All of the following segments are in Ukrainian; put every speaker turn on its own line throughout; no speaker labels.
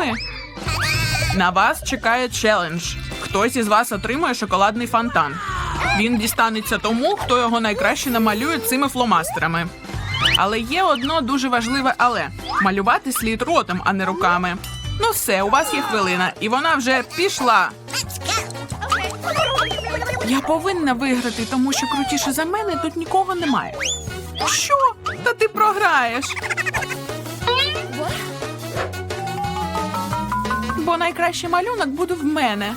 ними. На вас чекає челендж. Хтось із вас отримує шоколадний фонтан. Він дістанеться тому, хто його найкраще намалює цими фломастерами. Але є одно дуже важливе але малювати слід ротом, а не руками. Ну все, у вас є хвилина, і вона вже пішла. Я повинна виграти, тому що крутіше за мене тут нікого немає. Що? Та ти програєш. Бо найкращий малюнок буде в мене.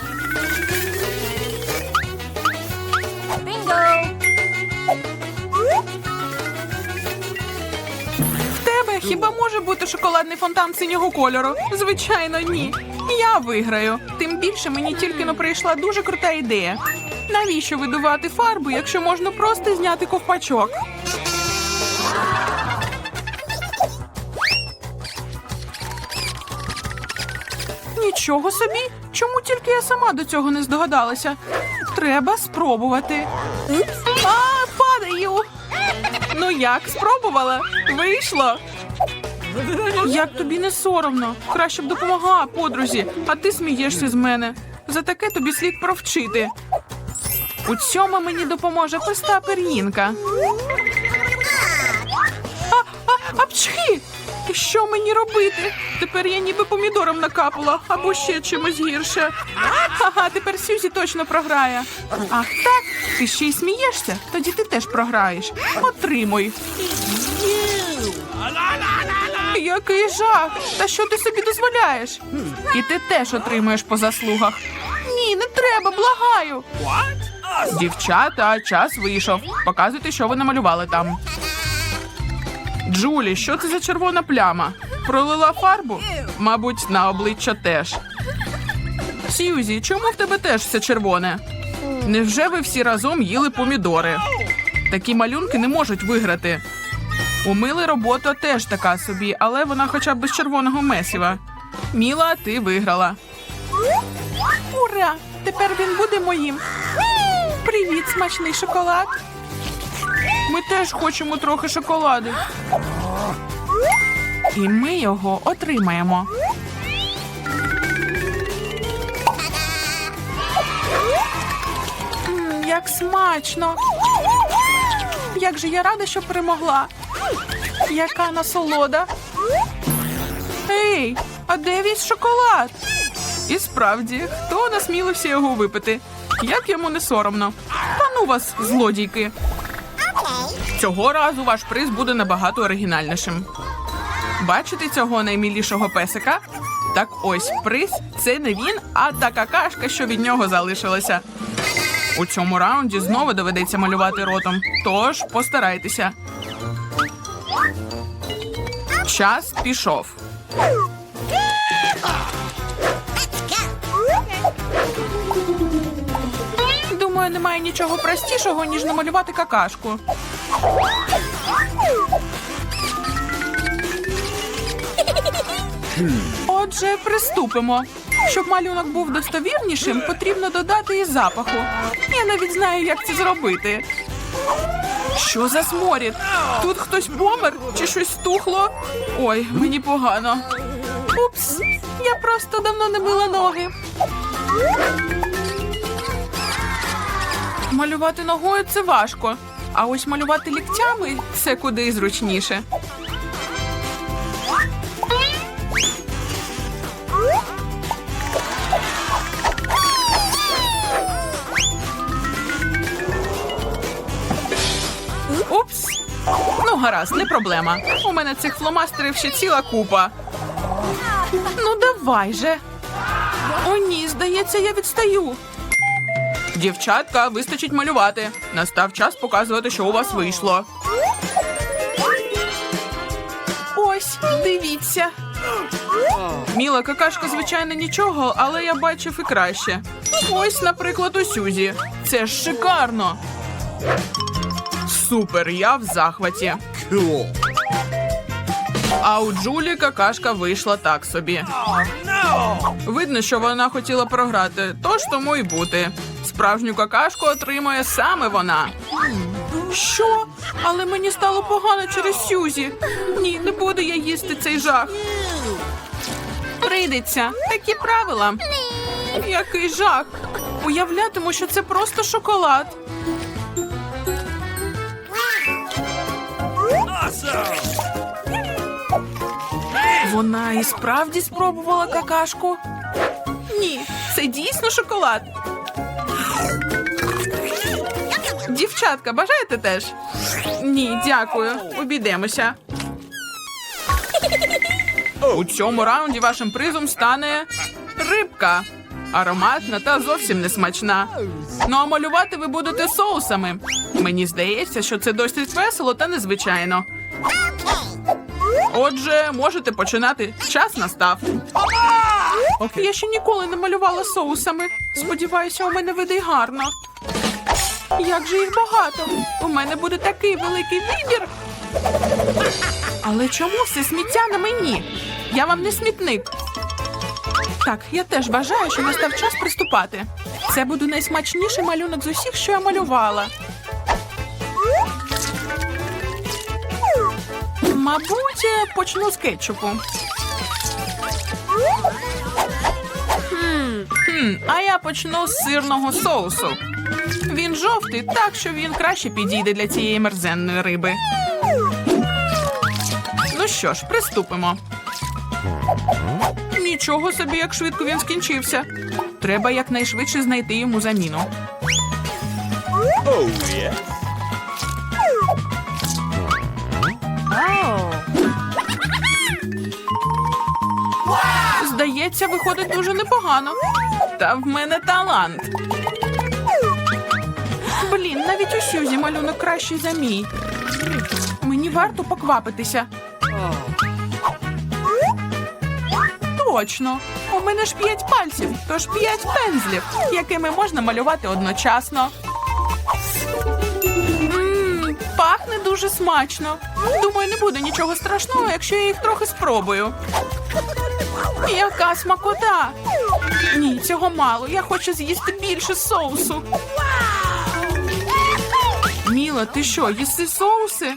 В тебе хіба може бути шоколадний фонтан синього кольору? Звичайно, ні. Я виграю. Тим більше мені тільки но прийшла дуже крута ідея. Навіщо видувати фарбу, якщо можна просто зняти ковпачок? Нічого собі. Чому тільки я сама до цього не здогадалася? Треба спробувати. А, падаю. Ну як, спробувала? Вийшло. Як тобі не соромно? Краще б допомогла подрузі, а ти смієшся з мене. За таке тобі слід провчити. У цьому мені допоможе проста пер'їнка. А, а, апчхи! Що мені робити? Тепер я ніби помідором накапала або ще чимось гірше. Ага, тепер Сюзі точно програє. Ах, так? Ти ще й смієшся? Тоді ти теж програєш. Отримуй. Який жах! Та що ти собі дозволяєш? І ти теж отримуєш по заслугах. Ні, не треба, благаю. Дівчата, час вийшов. Показуйте, що ви намалювали там. Джулі, що це за червона пляма? Пролила фарбу? Мабуть, на обличчя теж. Сьюзі, чому в тебе теж все червоне? Невже ви всі разом їли помідори? Такі малюнки не можуть виграти. У Мили робота теж така собі, але вона хоча б без червоного месіва. Міла, ти виграла. Ура! Тепер він буде моїм. Привіт, смачний шоколад. Ми теж хочемо трохи шоколаду. І ми його отримаємо. Як смачно! Як же я рада, що перемогла. Яка насолода. Ей, а де весь шоколад? І справді, хто насмілився його випити? Як йому не соромно. Та ну вас, злодійки. Цього разу ваш приз буде набагато оригінальнішим. Бачите цього наймілішого песика? Так ось приз це не він, а та какашка, що від нього залишилася. У цьому раунді знову доведеться малювати ротом. Тож постарайтеся. Час пішов. Думаю, немає нічого простішого, ніж намалювати какашку. Отже, приступимо. Щоб малюнок був достовірнішим, потрібно додати і запаху. Я навіть знаю, як це зробити. Що за сморід? Тут хтось помер чи щось стухло? Ой, мені погано. Упс, я просто давно не мила ноги. Малювати ногою це важко, а ось малювати ліктями це куди зручніше. Упс. Ну, гаразд, не проблема. У мене цих фломастерів ще ціла купа. Ну, давай же. О, ні, здається, я відстаю. Дівчатка, вистачить малювати. Настав час показувати, що у вас вийшло. Ось, дивіться. Міла какашка, звичайно, нічого, але я бачив і краще. Ось, наприклад, у Сюзі. Це ж шикарно. Супер, я в захваті. А у Джулі какашка вийшла так собі. Видно, що вона хотіла програти, тож тому й бути. Справжню какашку отримує саме вона. Що? Але мені стало погано через Сюзі. Ні, не буду я їсти цей жах. прийдеться. Такі правила. Який жах. Уявлятиму, що це просто шоколад. Вона і справді спробувала какашку. Ні, це дійсно шоколад. Дівчатка, бажаєте теж? Ні, дякую. Обійдемося. У цьому раунді вашим призом стане рибка. Ароматна та зовсім не смачна. Ну а малювати ви будете соусами. Мені здається, що це досить весело та незвичайно. Отже, можете починати. Час настав. Я ще ніколи не малювала соусами. Сподіваюся, у мене вийде гарно. Як же їх багато? У мене буде такий великий вибір. Але чому все сміття на мені? Я вам не смітник. Так, я теж вважаю, що настав час приступати. Це буде найсмачніший малюнок з усіх, що я малювала. Мабуть, е, почну з кетчупу. Хм, а я почну з сирного соусу. Він жовтий, так що він краще підійде для цієї мерзенної риби. Ну що ж, приступимо. Нічого собі, як швидко він скінчився. Треба якнайшвидше знайти йому заміну. Здається, виходить дуже непогано. Та в мене талант. Блін, навіть у Сюзі малюнок кращий за мій. Мені варто поквапитися. Точно. У мене ж п'ять пальців, тож п'ять пензлів, якими можна малювати одночасно. Пахне дуже смачно. Думаю, не буде нічого страшного, якщо я їх трохи спробую. Яка смакота! Ні, цього мало. Я хочу з'їсти більше соусу. Міла, ти що, їси соуси?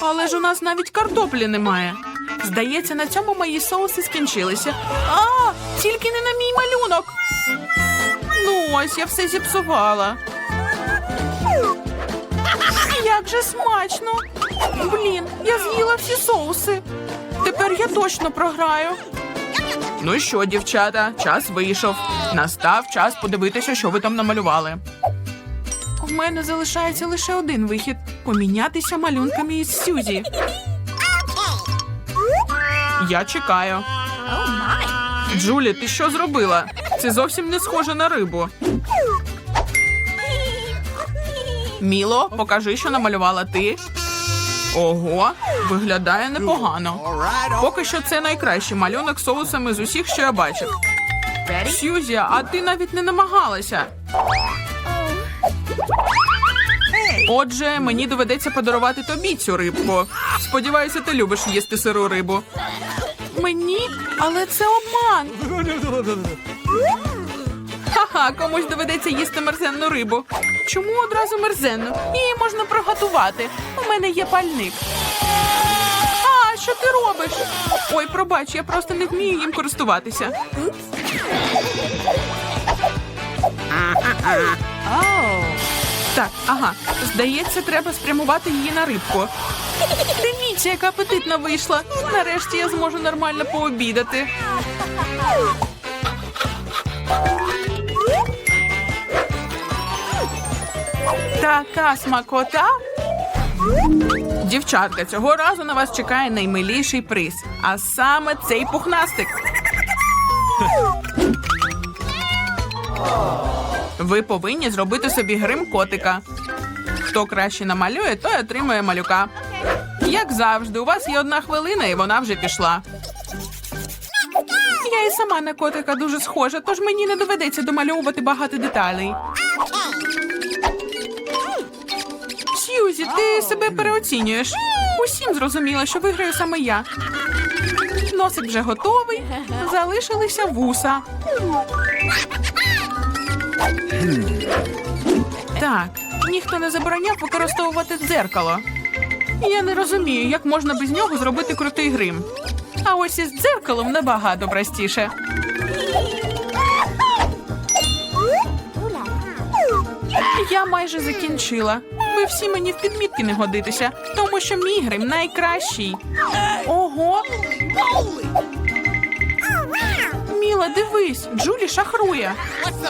Але ж у нас навіть картоплі немає. Здається, на цьому мої соуси скінчилися. А, тільки не на мій малюнок. Ну ось, я все зіпсувала. Як же смачно! Блін, я з'їла всі соуси. Тепер я точно програю. Ну що, дівчата, час вийшов. Настав час подивитися, що ви там намалювали. У мене залишається лише один вихід помінятися малюнками із Сюзі. Я чекаю. Джулі, ти що зробила? Це зовсім не схоже на рибу. Міло, покажи, що намалювала ти. Ого, виглядає непогано. Поки що це найкращий малюнок соусами з усіх, що я бачив. Сюзі, а ти навіть не намагалася. Отже, мені доведеться подарувати тобі цю рибку. Сподіваюся, ти любиш їсти сиру рибу. Мені? Але це обман. Ха-ха, комусь доведеться їсти мерзенну рибу. Чому одразу мерзенну? Її можна приготувати. У мене є пальник. А, що ти робиш? Ой, пробач, я просто не вмію їм користуватися. Так, ага. Здається, треба спрямувати її на рибку. Дивіться, яка апетитна вийшла. Нарешті я зможу нормально пообідати. Така смакота. Дівчатка, цього разу на вас чекає наймиліший приз, а саме цей пухнастик. Ви повинні зробити собі грим котика. Хто краще намалює, той отримує малюка. Як завжди, у вас є одна хвилина, і вона вже пішла. Я і сама на котика дуже схожа, тож мені не доведеться домальовувати багато деталей. Сьюзі, ти себе переоцінюєш. Усім зрозуміло, що виграю саме я. Носик вже готовий. Залишилися вуса. Так, ніхто не забороняв використовувати дзеркало. Я не розумію, як можна без нього зробити крутий грим. А ось із дзеркалом набагато простіше. Я майже закінчила. Ви всі мені в підмітки не годитеся, тому що мій грим найкращий. Ого! Міла, дивись, Джулі шахрує.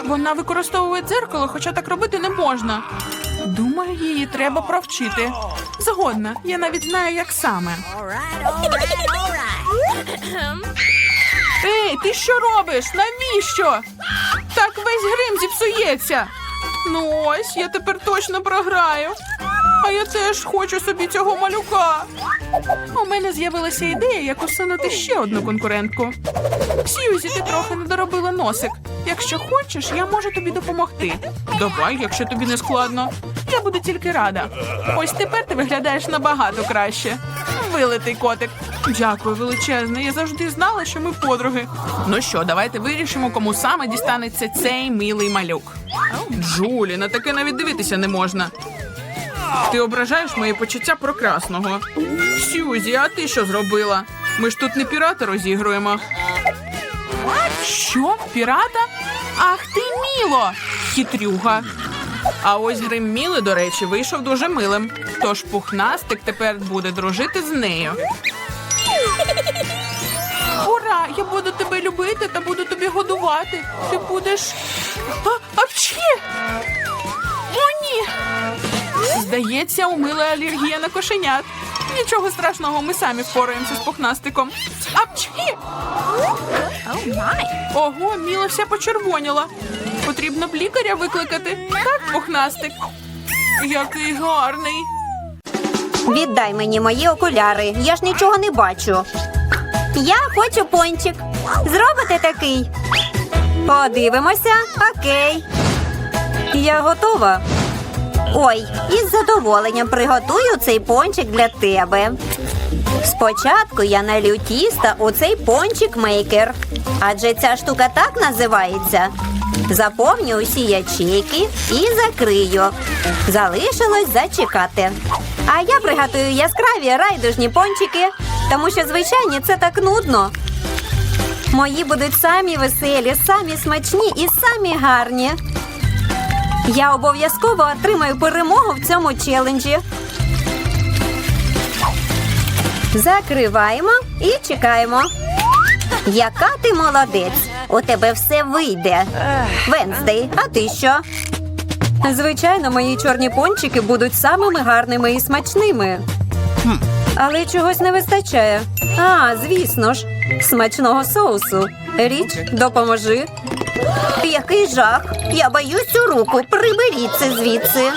Вона використовує дзеркало, хоча так робити не можна. Думаю, її треба провчити. Згодна, я навіть знаю, як саме. Ей, ти що робиш? Навіщо? Так весь грим зіпсується. Ну ось, я тепер точно програю. А я теж хочу собі цього малюка. У мене з'явилася ідея, як усунути ще одну конкурентку. Сьюзі, ти трохи не доробила носик. Якщо хочеш, я можу тобі допомогти. Давай, якщо тобі не складно. Я буду тільки рада. Ось тепер ти виглядаєш набагато краще. Вилитий котик. Дякую, величезне. Я завжди знала, що ми подруги. Ну що, давайте вирішимо, кому саме дістанеться цей милий малюк. Джулі, на таке навіть дивитися не можна. Ти ображаєш мої почуття прекрасного. Сюзі, а ти що зробила? Ми ж тут не пірата розігруємо. Що? Пірата? Ах ти міло! Хитрюга. А ось грим Міли, до речі, вийшов дуже милим. Тож пухнастик тепер буде дружити з нею. Ура! Я буду тебе любити та буду тобі годувати. Ти будеш. А, апчхі! О, ні! Здається, у Мили алергія на кошенят. Нічого страшного, ми самі впораємося з пухнастиком. Апчхі! Ого, Міла вся почервоніла. Потрібно б лікаря викликати. Так, пухнастик. Який гарний.
Віддай мені мої окуляри. Я ж нічого не бачу. Я хочу пончик. Зробите такий. Подивимося. Окей. Я готова. Ой, із задоволенням приготую цей пончик для тебе. Спочатку я налью тіста у цей пончик мейкер. Адже ця штука так називається. Заповню усі ячейки і закрию. Залишилось зачекати. А я приготую яскраві райдужні пончики, тому що звичайні це так нудно. Мої будуть самі веселі, самі смачні і самі гарні. Я обов'язково отримаю перемогу в цьому челенджі. Закриваємо і чекаємо. Яка ти молодець? У тебе все вийде. Венздей, а ти що? Звичайно, мої чорні пончики будуть самими гарними і смачними. Але чогось не вистачає. А, звісно ж, смачного соусу. Річ, допоможи. Який жах! Я боюсь цю руку. Приберіть це звідси.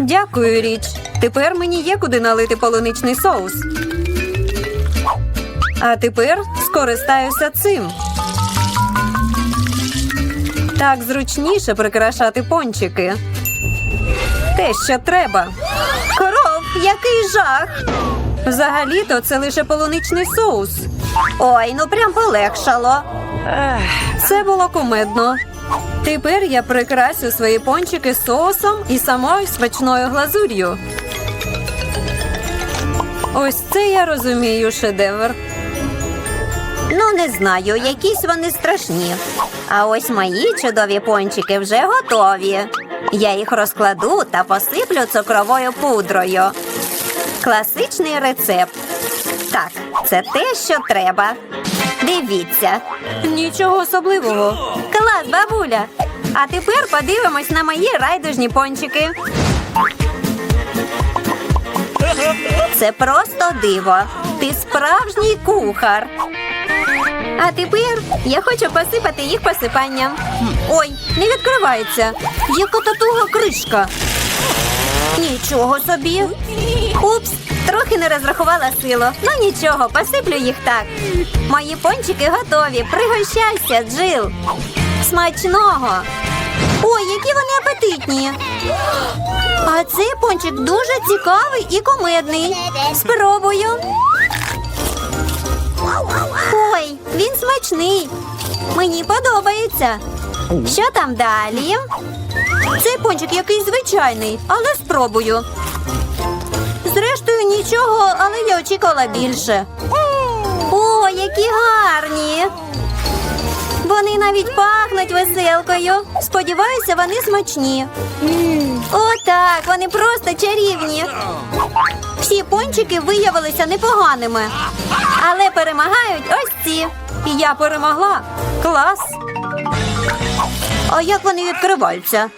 Дякую, річ. Тепер мені є куди налити полуничний соус. А тепер скористаюся цим. Так зручніше прикрашати пончики. Те, що треба. Коров, який жах! Взагалі-то це лише полуничний соус. Ой, ну прям полегшало. Це було кумедно. Тепер я прикрасю свої пончики соусом і самою смачною глазур'ю. Ось це я розумію шедевр. Ну, не знаю, якісь вони страшні. А ось мої чудові пончики вже готові. Я їх розкладу та посиплю цукровою пудрою. Класичний рецепт. Так, це те, що треба. Дивіться. Нічого особливого. Клас, бабуля. А тепер подивимось на мої райдужні пончики. Це просто диво. Ти справжній кухар. А тепер я хочу посипати їх посипанням. Ой, не відкривається. Яка татуга кришка. Нічого собі. Упс, трохи не розрахувала силу. Ну нічого, посиплю їх так. Мої пончики готові. Пригощайся, Джил. Смачного. Ой, які вони апетитні. А цей пончик дуже цікавий і кумедний. Спробую. Ой, він смачний. Мені подобається. Що там далі? Цей пончик якийсь звичайний, але спробую. Зрештою, нічого, але я очікувала більше. гарні. Вони навіть пахнуть веселкою. Сподіваюся, вони смачні. О, так, вони просто чарівні. Всі пончики виявилися непоганими. Але перемагають ось ці. І я перемогла. Клас. А як вони відкриваються?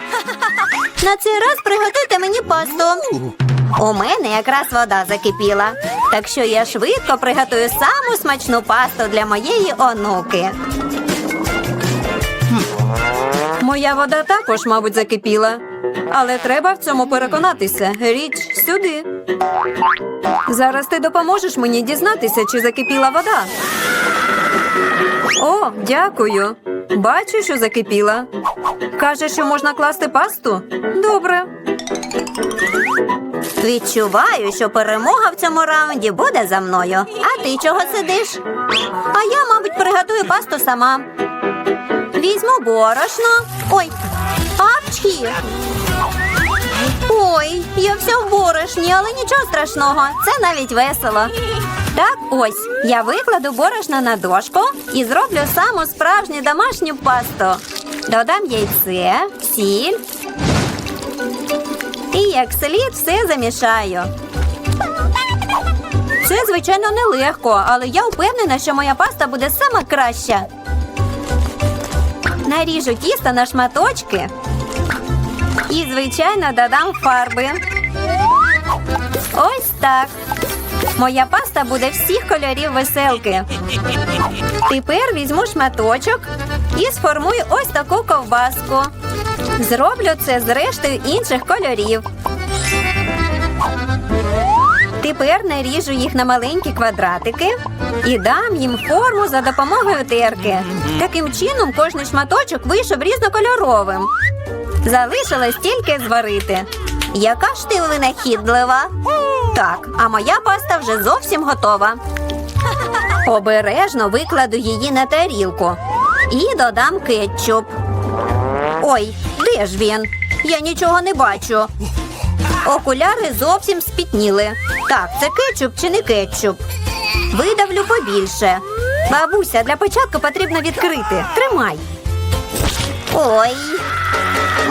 На цей раз приготуйте мені пасту. У мене якраз вода закипіла. Так що я швидко приготую саму смачну пасту для моєї онуки. Моя вода також, мабуть, закипіла. Але треба в цьому переконатися. Річ сюди. Зараз ти допоможеш мені дізнатися, чи закипіла вода. О, дякую. Бачу, що закипіла. Каже, що можна класти пасту? Добре. Відчуваю, що перемога в цьому раунді буде за мною. А ти чого сидиш? А я, мабуть, приготую пасту сама. Візьму борошно. Ой, апчхі. Ой, я вся в борошні, але нічого страшного. Це навіть весело. Так, ось я викладу борошно на дошку і зроблю саму справжню домашню пасту. Додам яйце, сіль. І як слід все замішаю. Це, звичайно, нелегко, але я впевнена, що моя паста буде сама краща. Наріжу тісто на шматочки і, звичайно, додам фарби. Ось так. Моя паста буде всіх кольорів веселки. Тепер візьму шматочок і сформую ось таку ковбаску. Зроблю це з рештою інших кольорів. Тепер наріжу їх на маленькі квадратики і дам їм форму за допомогою терки. Таким чином кожний шматочок вийшов різнокольоровим. Залишилось тільки зварити. Яка ж ти винахідлива? Так, а моя паста вже зовсім готова. Обережно викладу її на тарілку і додам кетчуп. Ой, де ж він? Я нічого не бачу. Окуляри зовсім спітніли. Так, це кетчуп чи не кетчуп? Видавлю побільше. Бабуся, для початку потрібно відкрити. Тримай. Ой.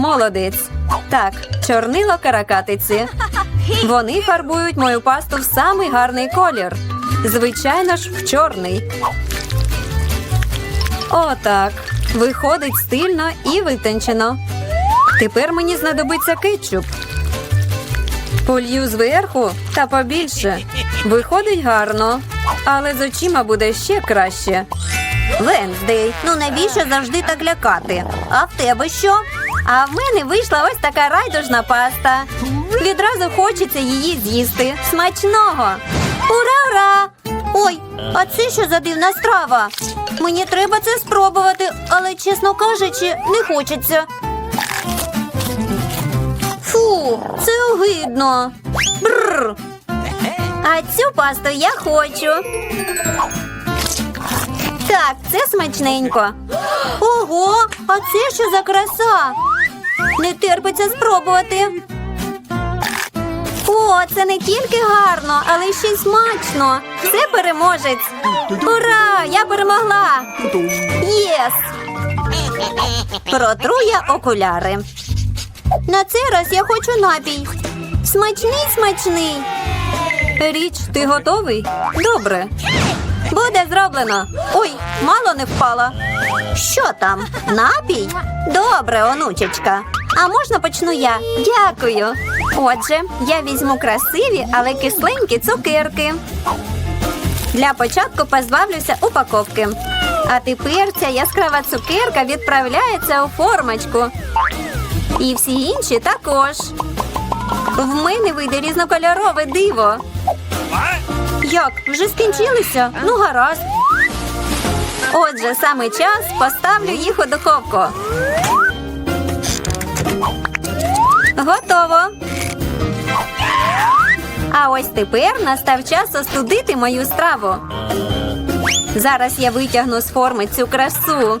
Молодець. Так, чорнило каракатиці. Вони фарбують мою пасту в самий гарний колір. Звичайно ж, в чорний. Отак. Виходить стильно і витончено. Тепер мені знадобиться кетчуп. Полью зверху та побільше. Виходить гарно, але з очима буде ще краще. Венздей, ну навіщо завжди так лякати? А в тебе що? А в мене вийшла ось така райдужна паста. Відразу хочеться її з'їсти. Смачного! Ура, ура! Ой, а це що за дивна страва? Мені треба це спробувати, але, чесно кажучи, не хочеться. Фу, це огидно. Бррр. А цю пасту я хочу. Так, це смачненько. Ого, а це що за краса? Не терпиться спробувати. О, це не тільки гарно, але ще й смачно. Це переможець. Ура! Я перемогла! Єс! Протру я окуляри. На цей раз я хочу напій. Смачний, смачний. Річ, ти готовий? Добре. Буде зроблено. Ой, мало не впала. Що там? Напій? Добре, онучечка. А можна почну я? Дякую. Отже, я візьму красиві, але кисленькі цукерки. Для початку позбавлюся упаковки. А тепер ця яскрава цукерка відправляється у формочку. І всі інші також. В мене вийде різнокольорове диво. Як? Вже скінчилися? Ну, гаразд. Отже, саме час поставлю їх у духовку. Готово. А ось тепер настав час остудити мою страву. Зараз я витягну з форми цю красу.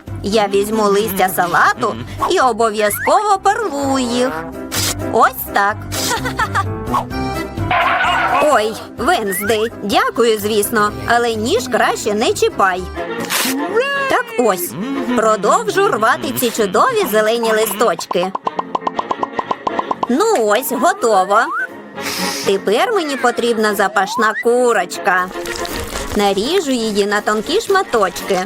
Я візьму листя салату і обов'язково перлую їх. Ось так. Ой, Венздей, дякую, звісно, але ніж краще не чіпай. Так ось, продовжу рвати ці чудові зелені листочки. Ну ось, готово. Тепер мені потрібна запашна курочка. Наріжу її на тонкі шматочки.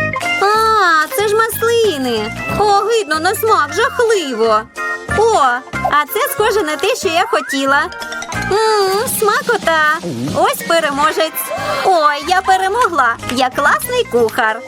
Це ж маслини. Огидно на смак, жахливо. О, а це схоже на те, що я хотіла. Ммм, смакота. Ось переможець. Ой, я перемогла. Я класний кухар.